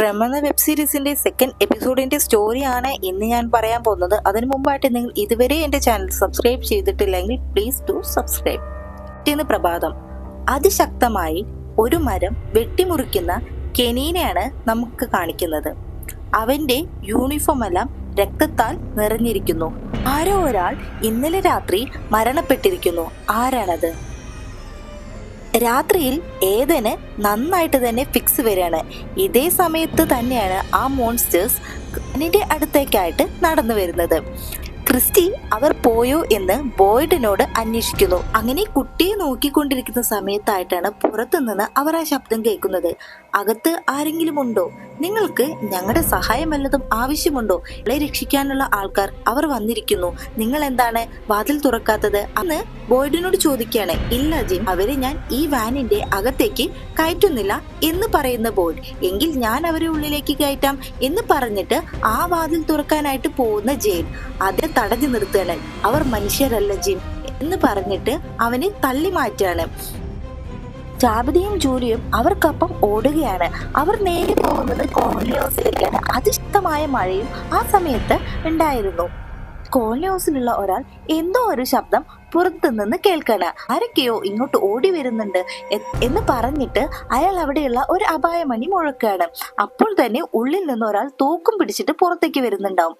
From എന്ന web സീരീസിന്റെ second എപ്പിസോഡിന്റെ സ്റ്റോറിയാണ് ഇന്ന് ഞാൻ പറയാൻ പോകുന്നത്. അതിനു മുമ്പായിട്ട് നിങ്ങൾ ഇതുവരെ എന്റെ ചാനൽ സബ്സ്ക്രൈബ് ചെയ്തിട്ടില്ലെങ്കിൽ പ്ലീസ് ടു സബ്സ്ക്രൈബ് പിറ്റേന്ന് പ്രഭാതം. അതിശക്തമായി ഒരു മരം വെട്ടിമുറിക്കുന്ന കെനീനെയാണ് നമുക്ക് കാണിക്കുന്നത്. അവന്റെ യൂണിഫോം എല്ലാം രക്തത്താൽ നിറഞ്ഞിരിക്കുന്നു. ആരോ ഒരാൾ ഇന്നലെ രാത്രി മരണപ്പെട്ടിരിക്കുന്നു. ആരാണത്? രാത്രിയിൽ ഏതന് നന്നായിട്ട് തന്നെ ഫിക്സ് വരികയാണ്. ഇതേ സമയത്ത് തന്നെയാണ് ആ മോൺസ്റ്റേഴ്സ് കനിന്റെ അടുത്തേക്കായിട്ട് നടന്നു വരുന്നത്. ക്രിസ്റ്റി അവർ പോയോ എന്ന് ബോയ്ഡിനോട് അന്വേഷിക്കുന്നു. അങ്ങനെ കുട്ടിയെ നോക്കിക്കൊണ്ടിരിക്കുന്ന സമയത്തായിട്ടാണ് പുറത്തുനിന്ന് അവർ ആ ശബ്ദം കേൾക്കുന്നത്. അകത്ത് ആരെങ്കിലും ഉണ്ടോ? നിങ്ങൾക്ക് ഞങ്ങളുടെ സഹായം വല്ലതും ആവശ്യമുണ്ടോ? ഇളെ രക്ഷിക്കാനുള്ള ആൾക്കാർ അവർ വന്നിരിക്കുന്നു. നിങ്ങൾ എന്താണ് വാതിൽ തുറക്കാത്തത്? അന്ന് ബോയ്ഡിനോട് ചോദിക്കുകയാണ് ഇല്ല ജിം അവരെ ഞാൻ ഈ വാനിന്റെ അകത്തേക്ക് കയറ്റുന്നില്ല എന്ന് പറയുന്ന ബോയ്ഡ് എങ്കിൽ ഞാൻ അവരെ ഉള്ളിലേക്ക് കയറ്റാം എന്ന് പറഞ്ഞിട്ട് ആ വാതിൽ തുറക്കാനായിട്ട് പോകുന്ന ജെയിൻ അതിനെ തടഞ്ഞു നിർത്തുകയാണ്. അവർ മനുഷ്യരല്ല ജിം എന്ന് പറഞ്ഞിട്ട് അവനെ തള്ളി മാറ്റുകയാണ്. ജാബിതയും ജൂലിയും അവർക്കൊപ്പം ഓടുകയാണ്. അവർ നേരെ പോകുന്നത് കോൺലിയോസിലേക്കാണ് അതിശക്തമായ മഴയും ആ സമയത്ത് ഉണ്ടായിരുന്നു. കോൺലിയോസിലുള്ള ഒരാൾ എന്തോ ഒരു ശബ്ദം പുറത്തുനിന്ന് കേൾക്കണ. ആരൊക്കെയോ ഇങ്ങോട്ട് ഓടി വരുന്നുണ്ട് എന്ന് പറഞ്ഞിട്ട് അയാൾ അവിടെയുള്ള ഒരു അപായമണി മുഴക്കുകയാണ്. അപ്പോൾ തന്നെ ഉള്ളിൽ നിന്ന് ഒരാൾ തൂക്കും പിടിച്ചിട്ട് പുറത്തേക്ക് വരുന്നുണ്ടാവും.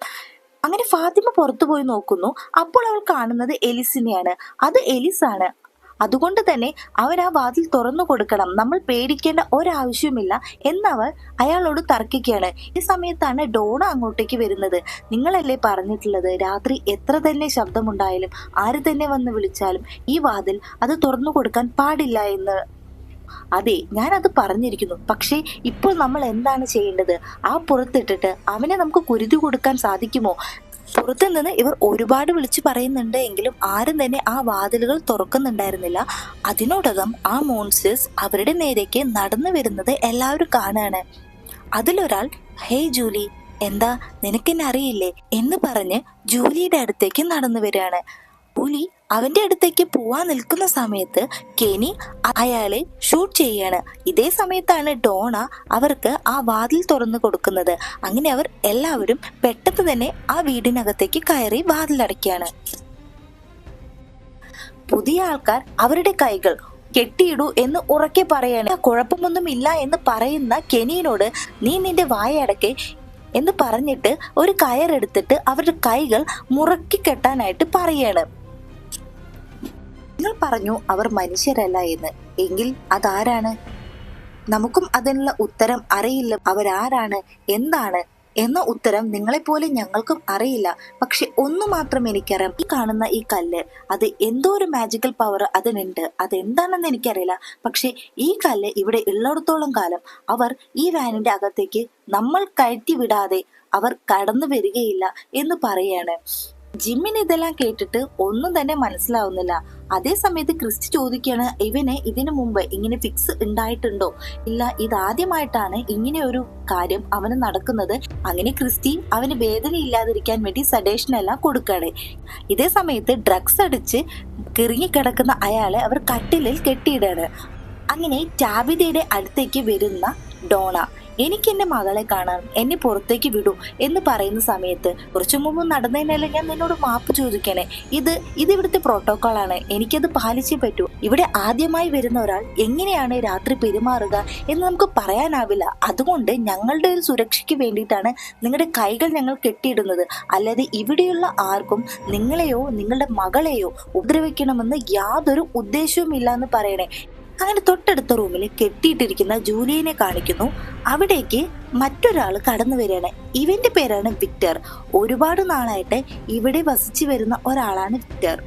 അങ്ങനെ ഫാത്തിമ പുറത്തു പോയി നോക്കുന്നു. അപ്പോൾ അവൾ കാണുന്നത് എലിസിനെയാണ്. അത് എലിസാണ്. അതുകൊണ്ട് തന്നെ അവൻ ആ വാതിൽ തുറന്നു കൊടുക്കണം. നമ്മൾ പേടിക്കേണ്ട ഒരാവശ്യവുമില്ല എന്നവർ അയാളോട് തർക്കിക്കുകയാണ്. ഈ സമയത്താണ് ഡോണ അങ്ങോട്ടേക്ക് വരുന്നത്. നിങ്ങളല്ലേ പറഞ്ഞിട്ടുള്ളത്? രാത്രി എത്ര തന്നെ ശബ്ദമുണ്ടായാലും ആര് തന്നെ വന്ന് വിളിച്ചാലും ഈ വാതിൽ അത് തുറന്നു കൊടുക്കാൻ പാടില്ല എന്ന്. അതെ അത് പറഞ്ഞിരിക്കുന്നു. പക്ഷേ ഇപ്പോൾ നമ്മൾ എന്താണ് ചെയ്യേണ്ടത്? ആ പുറത്തിട്ടിട്ട് അവനെ നമുക്ക് കുരുതി കൊടുക്കാൻ സാധിക്കുമോ? പുറത്തു നിന്ന് ഇവർ ഒരുപാട് വിളിച്ചു പറയുന്നുണ്ട് എങ്കിലും ആരും തന്നെ ആ വാതിലുകൾ തുറക്കുന്നുണ്ടായിരുന്നില്ല. അതിനോടകം ആ മോൺസ്റ്റേഴ്സ് അവരുടെ നേരേക്ക് നടന്നു വരുന്നത് എല്ലാവരും കാണാണ്. അതിലൊരാൾ ഹേയ് ജൂലി എന്താ നിനക്കെന്നെ അറിയില്ലേ? എന്ന് പറഞ്ഞ് ജൂലിയുടെ അടുത്തേക്ക് നടന്നു വരികയാണ്. ജൂലി അവന്റെ അടുത്തേക്ക് പോവാൻ നിൽക്കുന്ന സമയത്ത് കെനി അയാളെ ഷൂട്ട് ചെയ്യാണ്. ഇതേ സമയത്താണ് ഡോണ അവർക്ക് ആ വാതിൽ തുറന്നു കൊടുക്കുന്നത്. അങ്ങനെ അവർ എല്ലാവരും പെട്ടെന്ന് തന്നെ ആ വീടിനകത്തേക്ക് കയറി വാതിലടയ്ക്കാണ്. പുതിയ ആൾക്കാർ അവരുടെ കൈകൾ കെട്ടിയിടൂ എന്ന് ഉറക്കെ പറയാണ്. കുഴപ്പമൊന്നും ഇല്ല എന്ന് പറയുന്ന കെനിയനോട് നീ നിന്റെ വായടക്കെ എന്ന് പറഞ്ഞിട്ട് ഒരു കയറെടുത്തിട്ട് അവരുടെ കൈകൾ മുറക്കി കെട്ടാനായിട്ട് പറയാണ്. നിങ്ങൾ പറഞ്ഞു അവർ മനുഷ്യരല്ല എന്ന്. എങ്കിൽ അതാരാണ്? നമുക്കും അതിനുള്ള ഉത്തരം അറിയില്ല. അവരാരാണ്? എന്താണ്? എന്ന ഉത്തരം നിങ്ങളെപ്പോലെ ഞങ്ങൾക്കും അറിയില്ല. പക്ഷെ ഒന്നു മാത്രം എനിക്കറിയാം. ഈ കാണുന്ന ഈ കല്ല് അത് എന്തോ ഒരു മാജിക്കൽ പവർ അതിനുണ്ട്. അതെന്താണെന്ന് എനിക്കറിയില്ല. പക്ഷെ ഈ കല്ല് ഇവിടെ ഉള്ളിടത്തോളം കാലം അവർ ഈ വാനിന്റെ അകത്തേക്ക് നമ്മൾ കയറ്റി വിടാതെ അവർ കടന്നു വരികയില്ല എന്ന് പറയാണ്. ജിമ്മിന് ഇതെല്ലാം കേട്ടിട്ട് ഒന്നും തന്നെ മനസ്സിലാവുന്നില്ല. അതേ സമയത്ത് ക്രിസ്റ്റി ചോദിക്കുകയാണ് ഇവന് ഇതിനു മുമ്പ് ഇങ്ങനെ ഫിക്സ് ഉണ്ടായിട്ടുണ്ടോ? ഇല്ല ഇതാദ്യമായിട്ടാണ് ഇങ്ങനെ ഒരു കാര്യം അവന് നടക്കുന്നത്. അങ്ങനെ ക്രിസ്റ്റി അവന് വേദന ഇല്ലാതിരിക്കാൻ വേണ്ടി സഡേഷൻ എല്ലാം കൊടുക്കുകയാണ്. ഇതേ സമയത്ത് ഡ്രഗ്സ് അടിച്ച് കിറങ്ങിക്കിടക്കുന്ന അയാളെ അവർ കട്ടിലിൽ കെട്ടിയിടാണ് അങ്ങനെ ടാബിതയുടെ അടുത്തേക്ക് വരുന്ന ഡോണ. എനിക്ക് എന്റെ മകളെ കാണാൻ എന്നെ പുറത്തേക്ക് വിടൂ എന്ന് പറയുന്ന സമയത്ത് കുറച്ചു മുമ്പ് നടന്നതിനല്ല ഞാൻ നിന്നോട് മാപ്പ് ചോദിക്കണേ. ഇത് ഇത് ഇവിടുത്തെ പ്രോട്ടോകോൾ ആണ്. എനിക്കത് പാലിച്ചേ പറ്റൂ. ഇവിടെ ആദ്യമായി വരുന്ന ഒരാൾ എങ്ങനെയാണ് രാത്രി പെരുമാറുക എന്ന് നമുക്ക് പറയാനാവില്ല. അതുകൊണ്ട് ഞങ്ങളുടെ ഒരു സുരക്ഷയ്ക്ക് വേണ്ടിയിട്ടാണ് നിങ്ങളുടെ കൈകൾ ഞങ്ങൾ കെട്ടിയിടുന്നത്. അല്ലാതെ ഇവിടെയുള്ള ആർക്കും നിങ്ങളെയോ നിങ്ങളുടെ മകളെയോ ഉപദ്രവിക്കണമെന്ന് യാതൊരു ഉദ്ദേശവും ഇല്ല എന്ന് പറയണേ. അങ്ങനെ തൊട്ടടുത്ത റൂമിൽ കെട്ടിയിട്ടിരിക്കുന്ന ജൂലിയനെ കാണിക്കുന്നു. അവിടേക്ക് മറ്റൊരാൾ കടന്നു വരികയാണ്. ഇവന്റെ പേരാണ് വിക്ടർ. ഒരുപാട് നാളായിട്ട് ഇവിടെ വസിച്ചു വരുന്ന ഒരാളാണ് വിക്ടർ.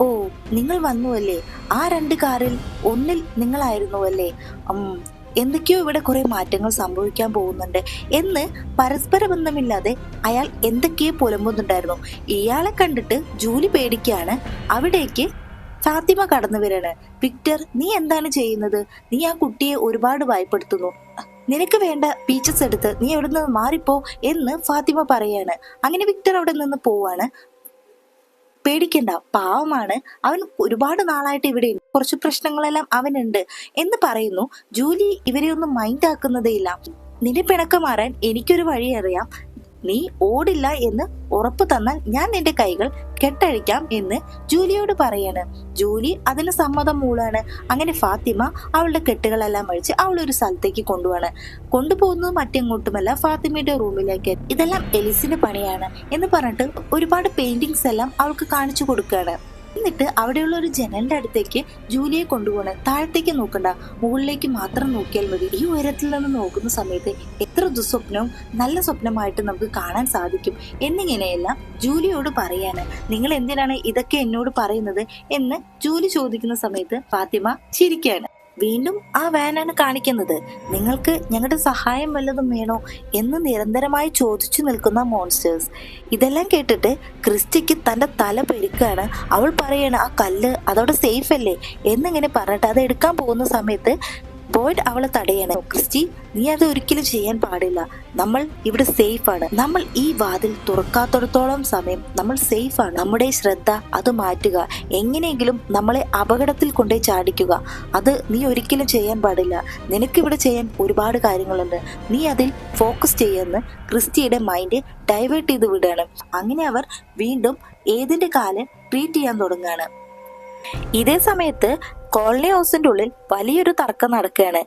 ഓ നിങ്ങൾ വന്നുവല്ലേ? ആ രണ്ട് കാറിൽ ഒന്നിൽ നിങ്ങളായിരുന്നു അല്ലേ? എന്തൊക്കെയോ ഇവിടെ കുറെ മാറ്റങ്ങൾ സംഭവിക്കാൻ പോകുന്നുണ്ട് എന്ന് പരസ്പര ബന്ധമില്ലാതെ അയാൾ എന്തൊക്കെയോ പുലമ്പുന്നുണ്ടായിരുന്നു. ഇയാളെ കണ്ടിട്ട് ജൂലി പേടിക്കാണ് അവിടേക്ക് ഫാത്തിമ കടന്നു വരാണ് വിക്ടർ നീ എന്താണ് ചെയ്യുന്നത്? നീ ആ കുട്ടിയെ ഒരുപാട് ഭയപ്പെടുത്തുന്നു. നിനക്ക് വേണ്ട പീച്ചസ് എടുത്ത് നീ അവിടെ നിന്ന് മാറിപ്പോ എന്ന് ഫാത്തിമ പറയാണ്. അങ്ങനെ വിക്ടർ അവിടെ നിന്ന് പോവാണ്. പേടിക്കണ്ട പാവമാണ്. അവൻ ഒരുപാട് നാളായിട്ട് ഇവിടെ കുറച്ച് പ്രശ്നങ്ങളെല്ലാം അവനുണ്ട് എന്ന് പറയുന്നു. ജൂലി ഇവരെയൊന്നും മൈൻഡ് ആക്കുന്നതേയില്ല. നിന്റെ പിണക്കം മാറാൻ എനിക്കൊരു വഴി അറിയാം നീ ഓടില്ല എന്ന് ഉറപ്പു തന്നാൽ ഞാൻ നിന്റെ കൈകൾ കെട്ടഴിക്കാം എന്ന് ജൂലിയോട് പറയാണ്. ജൂലി അതിന് സമ്മതം മൂളാണ്. അങ്ങനെ ഫാത്തിമ അവളുടെ കെട്ടുകളെല്ലാം അഴിച്ച് അവൾ ഒരു സ്ഥലത്തേക്ക് കൊണ്ടുപോവാണ്. കൊണ്ടുപോകുന്നത് മറ്റെങ്ങോട്ടുമല്ല ഫാത്തിമയുടെ റൂമിലേക്ക്. ഇതെല്ലാം എലിസിന്റെ പണിയാണ് എന്ന് പറഞ്ഞിട്ട് ഒരുപാട് പെയിന്റിങ്സ് എല്ലാം അവൾക്ക് കാണിച്ചു കൊടുക്കുകയാണ്. എന്നിട്ട് അവിടെയുള്ള ഒരു ജനലിന്റെ അടുത്തേക്ക് ജൂലിയെ കൊണ്ടുപോകണ. താഴത്തേക്ക് നോക്കണ്ട. മുകളിലേക്ക് മാത്രം നോക്കിയാൽ മതി. ഈ ഉയരത്തിൽ നിന്ന് നോക്കുന്ന സമയത്ത് എത്ര ദുസ്വപ്നവും നല്ല സ്വപ്നമായിട്ട് നമുക്ക് കാണാൻ സാധിക്കും. എന്നിങ്ങനെയെല്ലാം ജൂലിയോട് പറയാണ്. നിങ്ങൾ എന്തിനാണ് ഇതൊക്കെ എന്നോട് പറയുന്നത്? എന്ന് ജൂലി ചോദിക്കുന്ന സമയത്ത് ഫാത്തിമ ചിരിക്കുകയാണ് വീണ്ടും ആ വാനാണ് കാണിക്കുന്നത്. നിങ്ങൾക്ക് ഞങ്ങളുടെ സഹായം വല്ലതും വേണോ എന്ന് നിരന്തരമായി ചോദിച്ചു നിൽക്കുന്ന മോൺസ്റ്റേഴ്സ്. ഇതെല്ലാം കേട്ടിട്ട് ക്രിസ്റ്റിക്ക് തന്റെ തല പെരുക്കാണ് അവൾ പറയണ ആ കല്ല് അതവിടെ സേഫ് അല്ലേ? എന്നിങ്ങനെ പറഞ്ഞിട്ട് അത് എടുക്കാൻ പോകുന്ന സമയത്ത് ബോയ്ഡ് അവളെ തടയാണ്. ക്രിസ്റ്റി നീ അത് ഒരിക്കലും ചെയ്യാൻ പാടില്ല. നമ്മൾ ഇവിടെ സേഫ് ആണ്. നമ്മൾ ഈ വാതിൽ തുറക്കാത്തിടത്തോളം സമയം നമ്മൾ സേഫ് ആണ്. നമ്മുടെ ശ്രദ്ധ അത് മാറ്റുക. എങ്ങനെയെങ്കിലും നമ്മളെ അപകടത്തിൽ കൊണ്ടേ ചാടിക്കുക. അത് നീ ഒരിക്കലും ചെയ്യാൻ പാടില്ല. നിനക്ക് ഇവിടെ ചെയ്യാൻ ഒരുപാട് കാര്യങ്ങളുണ്ട്. നീ അതിൽ ഫോക്കസ് ചെയ്യുമെന്ന് ക്രിസ്റ്റിയുടെ മൈൻഡ് ഡൈവേർട്ട് ചെയ്ത് വിടുകയാണ്. അങ്ങനെ അവർ വീണ്ടും ഏതിന്റെ കാൽ ട്രീറ്റ് ചെയ്യാൻ തുടങ്ങുകയാണ്. ഇതേ സമയത്ത് കോളനി ഹൗസിന്റെ ഉള്ളിൽ വലിയൊരു തർക്കം നടക്കുകയാണ്.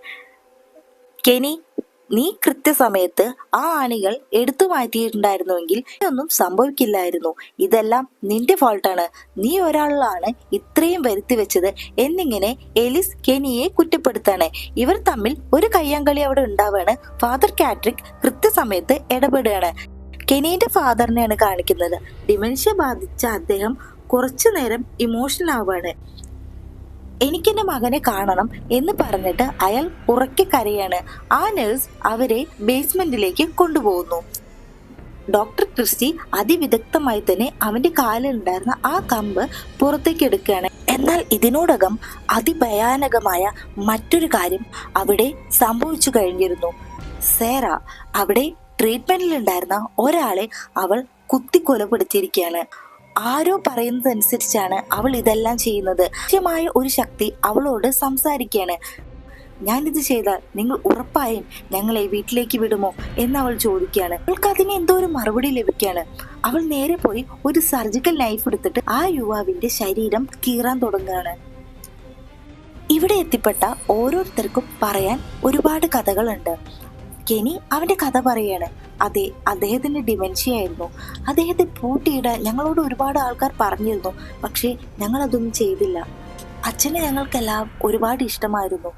കെനി നീ കൃത്യസമയത്ത് ആ ആണികൾ എടുത്തു മാറ്റിയിട്ടുണ്ടായിരുന്നുവെങ്കിൽ ഒന്നും സംഭവിക്കില്ലായിരുന്നു. ഇതെല്ലാം നിന്റെ ഫോൾട്ടാണ് നീ ഒരാളാണ് ഇത്രയും വരുത്തി വെച്ചത് എന്നിങ്ങനെ എലിസ് കെനിയെ കുറ്റപ്പെടുത്താണ്. ഇവർ തമ്മിൽ ഒരു കയ്യാങ്കളി അവിടെ ഉണ്ടാവാണ്. ഫാദർ കാട്രിക് കൃത്യസമയത്ത് ഇടപെടുകയാണ്. കെനിയുടെ ഫാദറിനെയാണ് കാണിക്കുന്നത്. ഡിമെൻഷ്യ ബാധിച്ച അദ്ദേഹം കുറച്ചു നേരം ഇമോഷണൽ ആവാണ് എനിക്കെന്റെ മകനെ കാണണം എന്ന് പറഞ്ഞിട്ട് അയാൾ ഉറക്കെ കരയാണ്. ആ നഴ്സ് അവരെ ബേസ്മെന്റിലേക്ക് കൊണ്ടുപോകുന്നു. ഡോക്ടർ ക്രിസ്റ്റി അതിവിദഗ്ധമായി തന്നെ അവന്റെ കാലിൽ ഉണ്ടായിരുന്ന ആ കമ്പ് പുറത്തേക്ക് എടുക്കുകയാണ്. എന്നാൽ ഇതിനോടകം അതിഭയാനകമായ മറ്റൊരു കാര്യം അവിടെ സംഭവിച്ചു കഴിഞ്ഞിരുന്നു. സേറ അവിടെ ട്രീറ്റ്മെന്റിൽ ഉണ്ടായിരുന്ന ഒരാളെ അവൾ കുത്തി കൊലപ്പെടുത്തിയിരിക്കുകയാണ് ആരോ പറയുന്നതനുസരിച്ചാണ് അവൾ ഇതെല്ലാം ചെയ്യുന്നത്. കൃത്യമായ ഒരു ശക്തി അവളോട് സംസാരിക്കുകയാണ്. ഞാനിത് ചെയ്താൽ നിങ്ങൾ ഉറപ്പായും ഞങ്ങളെ വീട്ടിലേക്ക് വിടുമോ എന്ന് അവൾ ചോദിക്കുകയാണ്. അവൾക്ക് അതിന് എന്തോ ഒരു മറുപടി ലഭിക്കുകയാണ്. അവൾ നേരെ പോയി ഒരു സർജിക്കൽ നൈഫ് എടുത്തിട്ട് ആ യുവാവിന്റെ ശരീരം കീറാൻ തുടങ്ങുകയാണ്. ഇവിടെ എത്തിപ്പെട്ട ഓരോരുത്തർക്കും പറയാൻ ഒരുപാട് കഥകളുണ്ട്. കെനി അവന്റെ കഥ പറയാണ് അതെ അദ്ദേഹത്തിന്റെ ഡിമെൻഷ്യ ആയിരുന്നു. അദ്ദേഹത്തെ പൂട്ടിയിടാൻ ഞങ്ങളോട് ഒരുപാട് ആൾക്കാർ പറഞ്ഞിരുന്നു പക്ഷേ ഞങ്ങൾ അതൊന്നും ചെയ്തില്ല. അച്ഛനെ ഞങ്ങൾക്കെല്ലാം ഒരുപാട് ഇഷ്ടമായിരുന്നു.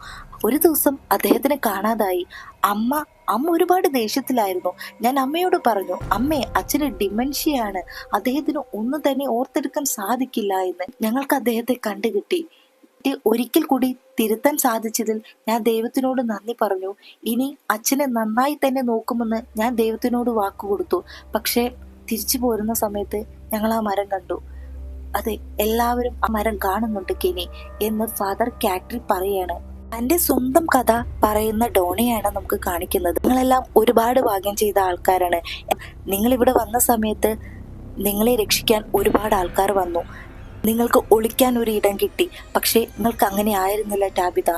ഒരു ദിവസം അദ്ദേഹത്തിനെ കാണാതായി. അമ്മ അമ്മ ഒരുപാട് ദേഷ്യത്തിലായിരുന്നു. ഞാൻ അമ്മയോട് പറഞ്ഞു അമ്മേ അച്ഛന് ഡിമെൻഷ്യയാണ് അദ്ദേഹത്തിന് ഒന്നും തന്നെ ഓർത്തെടുക്കാൻ സാധിക്കില്ല എന്ന് ഞങ്ങൾക്ക് അദ്ദേഹത്തെ കണ്ടുകിട്ടി. തെറ്റ് ഒരിക്കൽ കൂടി തിരുത്താൻ സാധിച്ചതിൽ ഞാൻ ദൈവത്തിനോട് നന്ദി പറഞ്ഞു. ഇനി അച്ഛനെ നന്നായി തന്നെ നോക്കുമെന്ന് ഞാൻ ദൈവത്തിനോട് വാക്കു കൊടുത്തു. പക്ഷേ തിരിച്ചു പോരുന്ന സമയത്ത് ഞങ്ങൾ ആ മരം കണ്ടു. അതെ എല്ലാവരും ആ മരം കാണുന്നുണ്ട് കെനി എന്ന് ഫാദർ കാറ്ററി പറയാണ്. തന്റെ സ്വന്തം കഥ പറയുന്ന ഡോണയാണ് നമുക്ക് കാണിക്കുന്നത്. നിങ്ങളെല്ലാം ഒരുപാട് ഭാഗ്യം ചെയ്ത ആൾക്കാരാണ്. നിങ്ങൾ ഇവിടെ വന്ന സമയത്ത് നിങ്ങളെ രക്ഷിക്കാൻ ഒരുപാട് ആൾക്കാർ വന്നു. നിങ്ങൾക്ക് ഒളിക്കാൻ ഒരു ഇടം കിട്ടി. പക്ഷേ നിങ്ങൾക്ക് അങ്ങനെ ആയിരുന്നില്ല ടാബിത.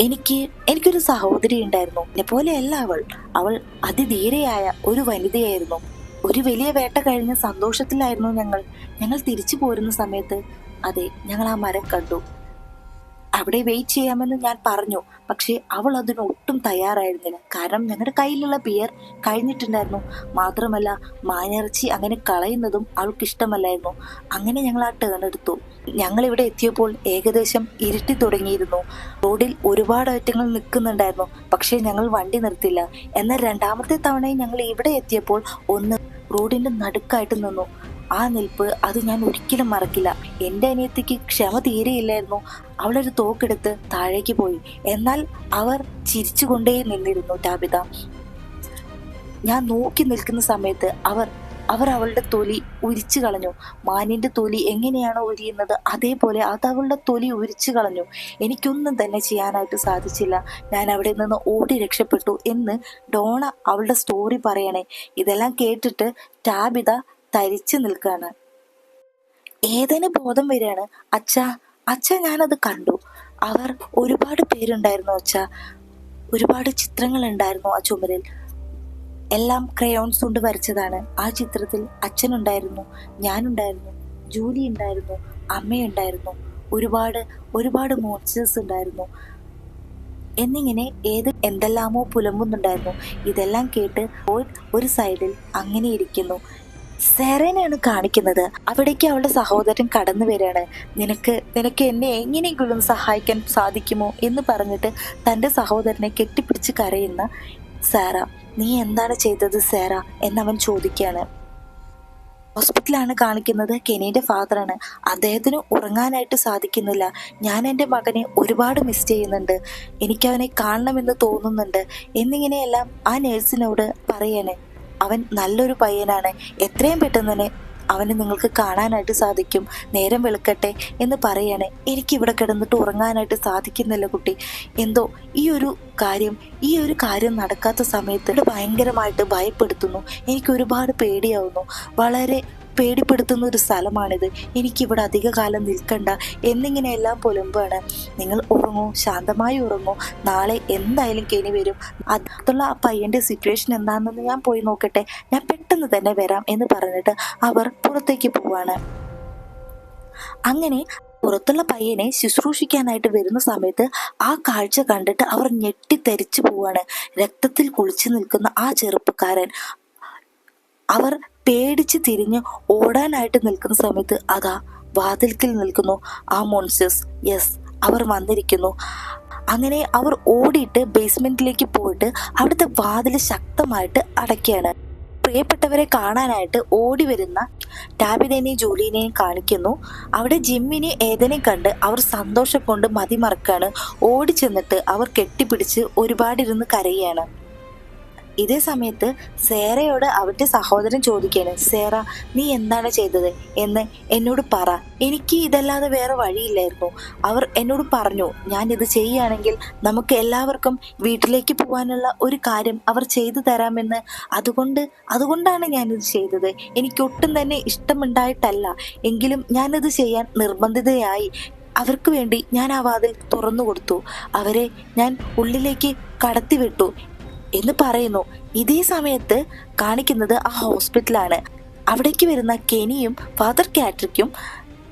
എനിക്ക് എനിക്കൊരു സഹോദരി ഉണ്ടായിരുന്നു. എന്നെ പോലെയല്ല അവൾ. അവൾ അതിധീരയായ ഒരു വനിതയായിരുന്നു. ഒരു വലിയ വേട്ട കഴിഞ്ഞ സന്തോഷത്തിലായിരുന്നു ഞങ്ങൾ. ഞങ്ങൾ തിരിച്ചു പോരുന്ന സമയത്ത് അതെ ഞങ്ങൾ ആ മരം കണ്ടു. അവിടെ വെയിറ്റ് ചെയ്യാമെന്ന് ഞാൻ പറഞ്ഞു. പക്ഷേ അവൾ അതിന് ഒട്ടും തയ്യാറായിരുന്നില്ല. കാരണം ഞങ്ങളുടെ കയ്യിലുള്ള ബിയർ കഴിഞ്ഞിട്ടുണ്ടായിരുന്നു. മാത്രമല്ല മാനിറച്ചി അങ്ങനെ കളയുന്നതും അവൾക്ക് ഇഷ്ടമല്ലായിരുന്നു അങ്ങനെ ഞങ്ങൾ ആ ടേൺ എടുത്തു. ഞങ്ങൾ ഇവിടെ എത്തിയപ്പോൾ ഏകദേശം ഇരുട്ടി തുടങ്ങിയിരുന്നു. റോഡിൽ ഒരുപാട് ഐറ്റങ്ങൾ നിൽക്കുന്നുണ്ടായിരുന്നു. പക്ഷേ ഞങ്ങൾ വണ്ടി നിർത്തില്ല. എന്നാൽ രണ്ടാമത്തെ തവണയും ഞങ്ങൾ ഇവിടെ എത്തിയപ്പോൾ ഒന്ന് റോഡിന്റെ നടുക്കായിട്ട് നിന്നു. ആ നിൽപ്പ് അത് ഞാൻ ഒരിക്കലും മറക്കില്ല. എന്റെ അനിയത്തിക്ക് ക്ഷമ തീരെയില്ലായിരുന്നു. അവളൊരു തോക്കെടുത്ത് താഴേക്ക് പോയി. എന്നാൽ അവർ ചിരിച്ചുകൊണ്ടേ നിന്നിരുന്നു ടാബിത. ഞാൻ നോക്കി നിൽക്കുന്ന സമയത്ത് അവർ അവർ അവളുടെ തൊലി ഉരിച്ചു കളഞ്ഞു. മാനിന്റെ തൊലി എങ്ങനെയാണോ ഉരിയുന്നത് അതേപോലെ അത് അവളുടെ തൊലി ഉരിച്ചു കളഞ്ഞു. എനിക്കൊന്നും തന്നെ ചെയ്യാനായിട്ട് സാധിച്ചില്ല. ഞാൻ അവിടെ നിന്ന് ഓടി രക്ഷപ്പെട്ടു എന്ന് ഡോണ അവളുടെ സ്റ്റോറി പറയണേ. ഇതെല്ലാം കേട്ടിട്ട് ടാബിത തരിച്ചു നിൽക്കാണ് ഏതിന് ബോധം വരികയാണ്? അച്ഛ അച്ഛ ഞാനത് കണ്ടു. അവർ ഒരുപാട് പേരുണ്ടായിരുന്നു അച്ഛ. ഒരുപാട് ചിത്രങ്ങൾ ഉണ്ടായിരുന്നു ആ ചുമരിൽ. എല്ലാം ക്രയോൺസ് കൊണ്ട് വരച്ചതാണ്. ആ ചിത്രത്തിൽ അച്ഛനുണ്ടായിരുന്നു ഞാനുണ്ടായിരുന്നു ജൂലി ഉണ്ടായിരുന്നു അമ്മയുണ്ടായിരുന്നു ഒരുപാട് ഒരുപാട് മോൺസ്റ്റേഴ്സ് ഉണ്ടായിരുന്നു. എന്നിങ്ങനെ ഏത് എന്തെല്ലാമോ പുലമ്പുന്നുണ്ടായിരുന്നു. ഇതെല്ലാം കേട്ട് ഒരു സൈഡിൽ അങ്ങനെ ഇരിക്കുന്നു സെറേനെയാണ് കാണിക്കുന്നത്. അവിടേക്ക് അവളുടെ സഹോദരൻ കടന്നു വരികയാണ്. നിനക്ക് നിനക്ക് എന്നെ എങ്ങനെയെങ്കിലും സഹായിക്കാൻ സാധിക്കുമോ എന്ന് പറഞ്ഞിട്ട് തന്റെ സഹോദരനെ കെട്ടിപ്പിടിച്ച് കരയുന്ന സാറ. നീ എന്താണ് ചെയ്തത് സാറ? എന്നവൻ ചോദിക്കുകയാണ്. ഹോസ്പിറ്റലാണ് കാണിക്കുന്നത് കെനിയുടെ ഫാദറാണ്. അദ്ദേഹത്തിന് ഉറങ്ങാനായിട്ട് സാധിക്കുന്നില്ല. ഞാൻ എന്റെ മകനെ ഒരുപാട് മിസ് ചെയ്യുന്നുണ്ട്. എനിക്കവനെ കാണണമെന്ന് തോന്നുന്നുണ്ട്. എന്നിങ്ങനെയെല്ലാം ആ നേഴ്സിനോട് പറയാണ്. അവൻ നല്ലൊരു പയ്യനാണ്. എത്രയും പെട്ടെന്ന് തന്നെ അവനെ നിങ്ങൾക്ക് കാണാനായിട്ട് സാധിക്കും. നേരം വെളുക്കട്ടെ എന്ന് പറയാണ്. എനിക്കിവിടെ കിടന്നിട്ട് ഉറങ്ങാനായിട്ട് സാധിക്കുന്നില്ല കുട്ടി. എന്തോ ഈ ഒരു കാര്യം ഈ ഒരു കാര്യം നടക്കാത്ത സമയത്ത് ഭയങ്കരമായിട്ട് ഭയപ്പെടുത്തുന്നു. എനിക്ക് ഒരുപാട് പേടിയാവുന്നു. വളരെ പേടിപ്പെടുത്തുന്ന ഒരു സ്ഥലമാണിത്. എനിക്കിവിടെ അധിക കാലം നിൽക്കണ്ട എന്നിങ്ങനെയെല്ലാം പുലമ്പാണ് നിങ്ങൾ ഉറങ്ങൂ ശാന്തമായി ഉറങ്ങൂ. നാളെ എന്തായാലും കെനി വരും. അതുള്ള ആ പയ്യന്റെ സിറ്റുവേഷൻ എന്താണെന്ന് ഞാൻ പോയി നോക്കട്ടെ. ഞാൻ പെട്ടെന്ന് തന്നെ വരാം എന്ന് പറഞ്ഞിട്ട് അവർ പുറത്തേക്ക് പോവാണ്. അങ്ങനെ പുറത്തുള്ള പയ്യനെ ശുശ്രൂഷിക്കാനായിട്ട് വരുന്ന സമയത്ത് ആ കാഴ്ച കണ്ടിട്ട് അവർ ഞെട്ടിത്തെരിച്ചു പോവാണ്. രക്തത്തിൽ കുളിച്ചു നിൽക്കുന്ന ആ ചെറുപ്പക്കാരൻ. അവർ പേടിച്ച് തിരിഞ്ഞ് ഓടാനായിട്ട് നിൽക്കുന്ന സമയത്ത് അതാ വാതിൽക്കിൽ നിൽക്കുന്നു. ആ മോൺസ്റ്റേഴ്സ് യെസ് അവർ വന്നിരിക്കുന്നു. അങ്ങനെ അവർ ഓടിയിട്ട് ബേസ്മെന്റിലേക്ക് പോയിട്ട് അവിടുത്തെ വാതിൽ ശക്തമായിട്ട് അടയ്ക്കുകയാണ്. പ്രിയപ്പെട്ടവരെ കാണാനായിട്ട് ഓടി വരുന്ന ടാബിതേനെയും ജോലിനെയും കാണിക്കുന്നു. അവിടെ ജിമ്മിനെ ഏതനെയും കണ്ട് അവർ സന്തോഷം കൊണ്ട് മതിമറക്കാണ്. ഓടി ചെന്നിട്ട് അവർ കെട്ടിപ്പിടിച്ച് ഒരുപാടിരുന്ന് കരയുകയാണ്. ഇതേ സമയത്ത് സേറയോട് അവന്റെ സഹോദരൻ ചോദിക്കാണ് സേറ നീ എന്താണ് ചെയ്തത്? എന്ന് എന്നോട് പറ. എനിക്ക് ഇതല്ലാതെ വേറെ വഴിയില്ലായിരുന്നു. അവർ എന്നോട് പറഞ്ഞു ഞാൻ ഇത് ചെയ്യുകയാണെങ്കിൽ നമുക്ക് എല്ലാവർക്കും വീട്ടിലേക്ക് പോകാനുള്ള ഒരു കാര്യം അവർ ചെയ്തു തരാമെന്ന്. അതുകൊണ്ട് അതുകൊണ്ടാണ് ഞാനിത് ചെയ്തത്. എനിക്ക് ഒട്ടും തന്നെ ഇഷ്ടമുണ്ടായിട്ടല്ല. എങ്കിലും ഞാനത് ചെയ്യാൻ നിർബന്ധിതയായി. അവർക്ക് വേണ്ടി ഞാൻ ആ വാതിൽ തുറന്നു കൊടുത്തു. അവരെ ഞാൻ ഉള്ളിലേക്ക് കടത്തിവിട്ടു. എന്ന് പറയുന്നു. ഇതേ സമയത്ത് കാണിക്കുന്നത് ആ ഹോസ്പിറ്റലാണ്. അവിടേക്ക് വരുന്ന കെനിയും ഫാദർ കാട്രിക്കും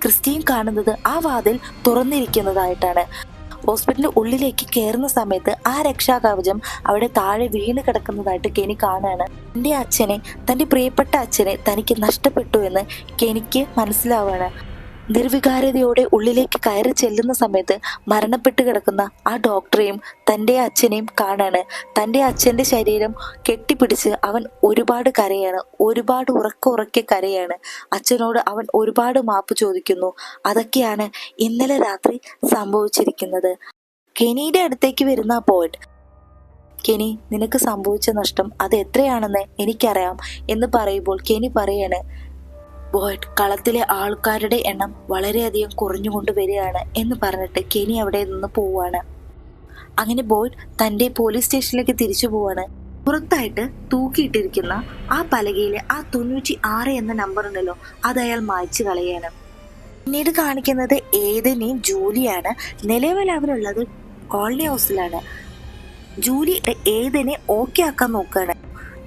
ക്രിസ്റ്റിയും കാണുന്നത് ആ വാതിൽ തുറന്നിരിക്കുന്നതായിട്ടാണ്. ഹോസ്പിറ്റലിന് ഉള്ളിലേക്ക് കയറുന്ന സമയത്ത് ആ രക്ഷാകവചം അവിടെ താഴെ വീണ് കിടക്കുന്നതായിട്ട് കെനി കാണുകയാണ് എന്റെ അച്ഛനെ തന്റെ പ്രിയപ്പെട്ട അച്ഛനെ തനിക്ക് നഷ്ടപ്പെട്ടു എന്ന് കെനിക്ക് മനസ്സിലാവുകയാണ് നിർവികാരതയോടെ ഉള്ളിലേക്ക് കയറി ചെല്ലുന്ന സമയത്ത് മരണപ്പെട്ട് കിടക്കുന്ന ആ ഡോക്ടറെയും തന്റെ അച്ഛനെയും കാണാണ്. തന്റെ അച്ഛന്റെ ശരീരം കെട്ടിപ്പിടിച്ച് അവൻ ഒരുപാട് കരയാണ്. ഒരുപാട് ഉറക്ക ഉറക്കെ കരയാണ്. അച്ഛനോട് അവൻ ഒരുപാട് മാപ്പ് ചോദിക്കുന്നു. അതൊക്കെയാണ് ഇന്നലെ രാത്രി സംഭവിച്ചിരിക്കുന്നത്. കെനിയുടെ അടുത്തേക്ക് വരുന്ന പോയിന്റ് കെനി നിനക്ക് സംഭവിച്ച നഷ്ടം അത് എത്രയാണെന്ന് എനിക്കറിയാം എന്ന് പറയുമ്പോൾ കെനി പറയാണ് ബോയ്ഡ് കളത്തിലെ ആൾക്കാരുടെ എണ്ണം വളരെയധികം കുറഞ്ഞുകൊണ്ട് വരികയാണ് എന്ന് പറഞ്ഞിട്ട് കെനി അവിടെ നിന്ന് പോവാണ് അങ്ങനെ ബോയ്ഡ് തന്റെ പോലീസ് സ്റ്റേഷനിലേക്ക് തിരിച്ചു പോവാണ് പുറത്തായിട്ട് തൂക്കിയിട്ടിരിക്കുന്ന ആ പലകയിലെ ആ തൊണ്ണൂറ്റി ആറ് എന്ന നമ്പർ ഉണ്ടല്ലോ അത് അയാൾ മായ്ച്ചു കളയാണ് പിന്നീട് കാണിക്കുന്നത് ഏതിനെയും ജൂലിയാണ്. നിലവിൽ അവരുള്ളത് കോളനി ഹൗസിലാണ്. ജൂലി ഏതിനെ ഓക്കെ ആക്കാൻ നോക്കുകയാണ്.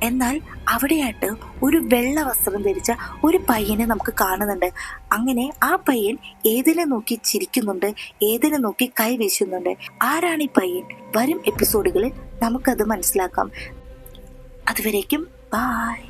എന്നാൽ അവിടെയായിട്ട് ഒരു വെള്ള വസ്ത്രം ധരിച്ച ഒരു പയ്യനെ നമുക്ക് കാണുന്നുണ്ട്. അങ്ങനെ ആ പയ്യൻ ഏതിനെ നോക്കി ചിരിക്കുന്നുണ്ട് ഏതിനെ നോക്കി കൈ വീശുന്നുണ്ട് ആരാണ് ഈ പയ്യൻ? വരും എപ്പിസോഡുകളിൽ നമുക്കത് മനസ്സിലാക്കാം. അതുവരേക്കും ബായ്